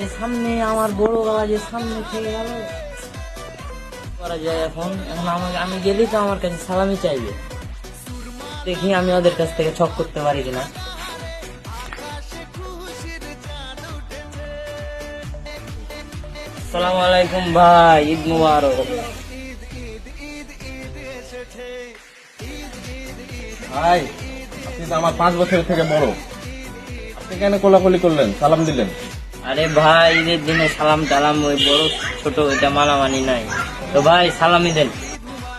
যে সামনে আমার বড় গলা যে সামনে থেকে গেল। করা যায় এখন। এখন আমাকে আমি গেলেই তো আমার কাছে সালামি চাইবে। দেখি আমি ওদের কাছ থেকে ছক করতে পারি কিনা। সালাম আলাইকুম ভাই, ঈদ মুবারক। ভাই, আপনি তো আমার পাঁচ বছরের থেকে বড়। আপনি কেন কোলাকুলি করলেন? সালাম দিলেন। আরে ভাই ঈদের দিনে সালাম টালাম ওই বড় ছোট এটা মানামানি নাই। তো ভাই সালামি দেন।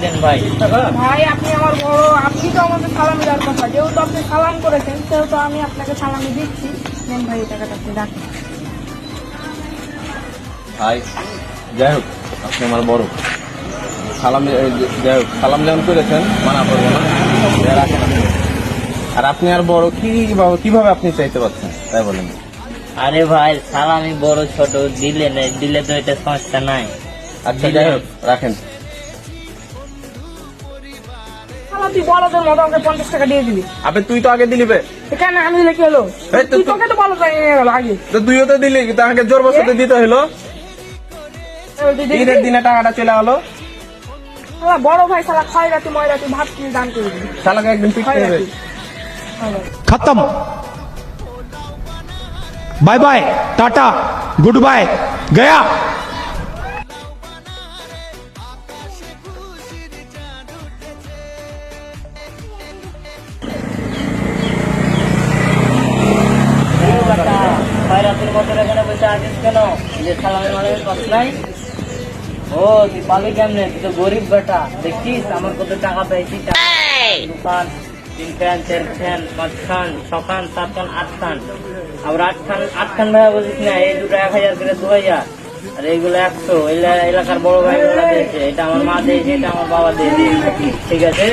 দেন ভাই। ভাই আপনি আমার বড় আপনি তো আমাকে সালাম দেওয়ার কথা। যেহেতু আপনি সালাম করেছেন সেহেতু আমি আপনাকে সালামি দিচ্ছি। নেন ভাই এই টাকাটা আপনি রাখেন। ভাই যাই হোক আপনি আমার বড়। সালাম যাই হোক সালাম যেমন করেছেন মানা করব না। রাখেন। আর আপনি আর বড় কি কীভাবে আপনি চাইতে পারছেন? তাই বলেন। আরে ভাই সালামি বড় ছোট দিলে নেই দিলে তো এটা সমস্যা নাই। আচ্ছা যাই হোক রাখেন। তুই মতো আমাকে পঞ্চাশ টাকা দিয়ে দিলি। তুই তো আগে দিলি বে। কেন আমি তুই তোকে তো আগে। তো তুইও তো দিলি জোর দিতে হলো। দিনের দিনে টাকাটা চলে গেলো বড় ভাই একদিন খতম। Bye bye tata goodbye गया এই বেটা, খয়রাতের মতো এখানে বসে আছিস কেন যে সালামের মালামের কষ্ট নাই ও তুই পাবি কেমনে তুই তো গরিব বেটা দেখছিস আমার কত টাকা পেয়েছি টাকা। দোকান তিন খান চার খান পাঁচ খান ছ খান সাত খান আট খান আবার আট আট খান ভাইয়া বলছিস না, এই দুটো এক হাজার করে দু হাজার। আর এইগুলো একশো এলা- এলাকার বড় ভাই এটা আমার মা দিয়েছে, এটা আমার বাবা দিয়েছে। ঠিক আছে?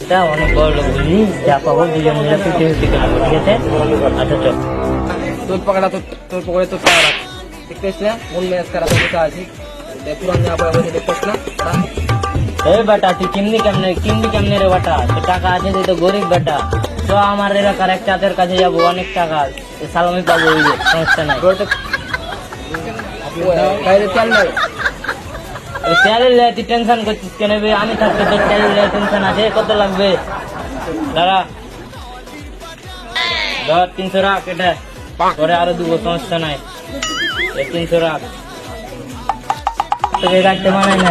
এটা অনেক বড় লোক বুঝলি, যা পাবো, দুজন ঠিক আছে? আচ্ছা না? বসে পুরান পরে বসে না? এই বেটা তুই কিনবি কেমনে কিনবি কেমনে রে বেটা? তোর টাকা আছে তুই তো গরিব বেটা। তো আমার এলাকার এক চাঁদের কাছে যাব অনেক টাকা। সালামি পাবো ওই সমস্যা নাই। তেলের লে তুই টেনশন করছিস কেন? আমি থাকতে তোর তেলের লে টেনশন আছে কত লাগবে? দাঁড়া। ধর তিনশো রাখ এটা। পরে আরও দুবো সমস্যা নাই। তিনশো রাখ। তোকে গাড়িতে মানায় না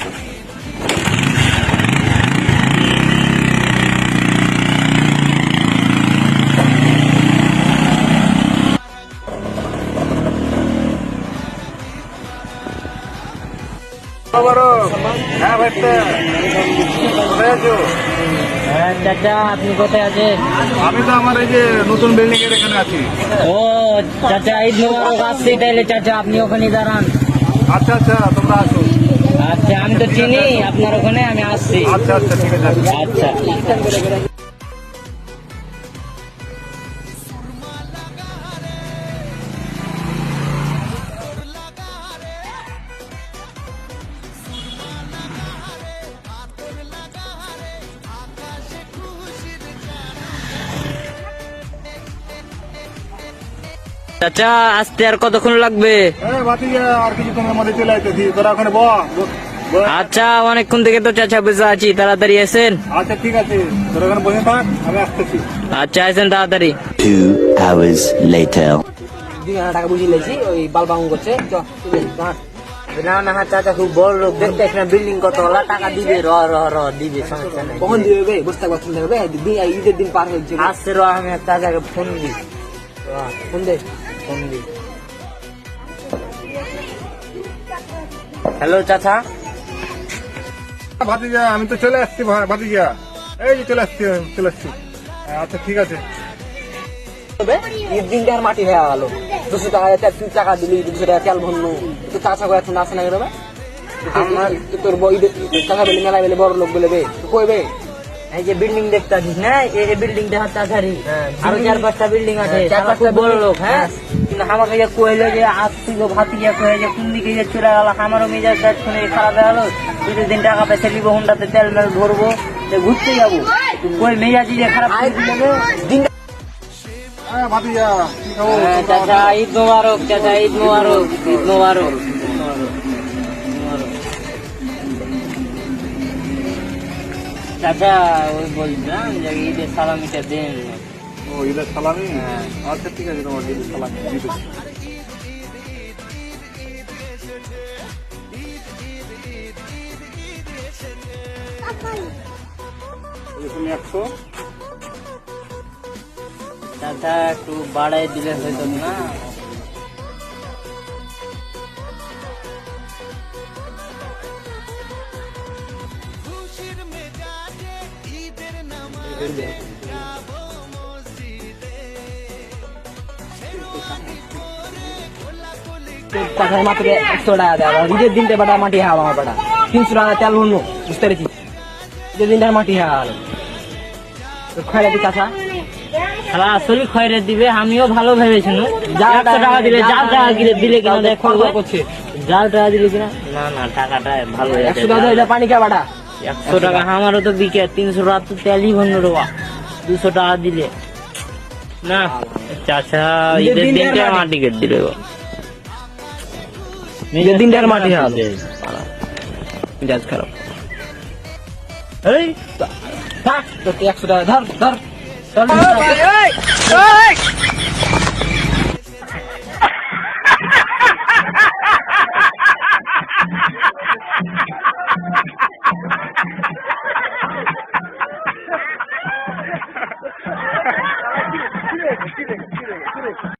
হ্যাঁ ভাই কোথায় আছো? হ্যাঁ চাচা আপনি কোথায় আছেন? আমি তো আমার এই যে নতুন বিল্ডিং এর এখানে আছি। ও চাচা ঈদ মোবারক আসছি তাইলে চাচা আপনি ওখানে দাঁড়ান। আচ্ছা আচ্ছা তোমরা আসো। আচ্ছা আমি তো চিনি আপনার ওখানে আমি আসছি। আচ্ছা আচ্ছা ঠিক আছে। আচ্ছা। চাচা আসতে আর কতক্ষণ লাগবে? হ্যাঁ আর কিছু তোমার মধ্যে চলে আইতেছি। তোরা ওখানে বল আচ্ছা অনেকক্ষণ থেকে তো চাচা বসে আছি তাড়াতাড়ি এসেন আচ্ছা ঠিক আছে। তোরা ওখানে বসে থাক আমি আসতেছি। আচ্ছা আসেন তাড়াতাড়ি। Two hours later. দুই হাজার টাকা বুঝিয়ে লেছি ওই বাল করছে। না না চাচা খুব বড় লোক দেখতে না বিল্ডিং কত হলা টাকা দিবে র র র দিবে সমস্যা নেই। কখন দিবে বে ঈদের দিন পার হয়েছে। আসছে র আমি চাচাকে ফোন দিই। ফোন দে। হ্যালো চাচা। ভাতিজা আমি তো চলে আসছি ভাতিজা। এই যে চলে আসছি চলে আসছি। হ্যাঁ, আচ্ছা ঠিক আছে। তবে ঈদ দিনটা আর মাটি হয়ে গেল। দুশো টাকা তুই টাকা দিলি দুশো টাকা তেল ভরনু তো চাষা করে এখন আসে না কেন আমার তোর বই চাষা বেলে মেলা বেলে বড় লোক বলে বে। তুই কই বে? এই যে বিল্ডিং দেখতে আছিস না? এই বিল্ডিং দেখা তাড়াতাড়ি হ্যাঁ, আরও চার পাঁচটা বিল্ডিং আছে হ্যাঁ, চার চার পাঁচটা বড় লোক হ্যাঁ? কিন্তু আমাকে যে কইলো যে আজ তুই ভাতি যে কয়ে যে কোন দিকে যে চলে গেল আমারও মেজাজ দেখ শুনে খারাপ হয়ে গেল। দুই দিন টাকা পয়সা নিবো হুন্ডাতে তেল মেল ভরবো তো ঘুরতে যাব। তুই কই মেজাজি যে খারাপ রে? হ্যাঁ, চাচা ঈদ মোবারক চাচা ঈদ মোবারক ঈদ মোবারক। চাচা ওই বলছিলাম যে ঈদের সালামিটা দেন। ও ঈদের সালামি? আচ্ছা ঠিক আছে তোমার ঈদের সালামি দিতেছি তুমি একশো? চাচা একটু বাড়াই দিলে হয়তো না। টাকার মাত্র একশো টাকা ঈদের দিনটা বেটা মাটি আমার বেটা। তিনশো টাকা তেল বুঝতে পেরেছি ঈদের দিনটা মাটি চাচা? শালা আসলে খয়রে দিবে আমিও ভালো ভেবেছিলাম যা একশো টাকা দিলে যার টাকা দিলে দিলে কিনা যা দেখো করছে। যার টাকা দিলে কিনা? না না টাকাটা ভালো একশো টাকা পানি একশো টাকা। আমারও তো বিকে তিনশো টাকা তো তেলই ভন্য টাকা দুশো টাকা দিলে। না চাচা ঈদের দিনটা আমার টিকিট দিলে গো। ঈদের দিনটার মাটি হ্যাঁ মেজাজ খারাপ। এই থাক তোর একশো টাকা ধর ধর। ধর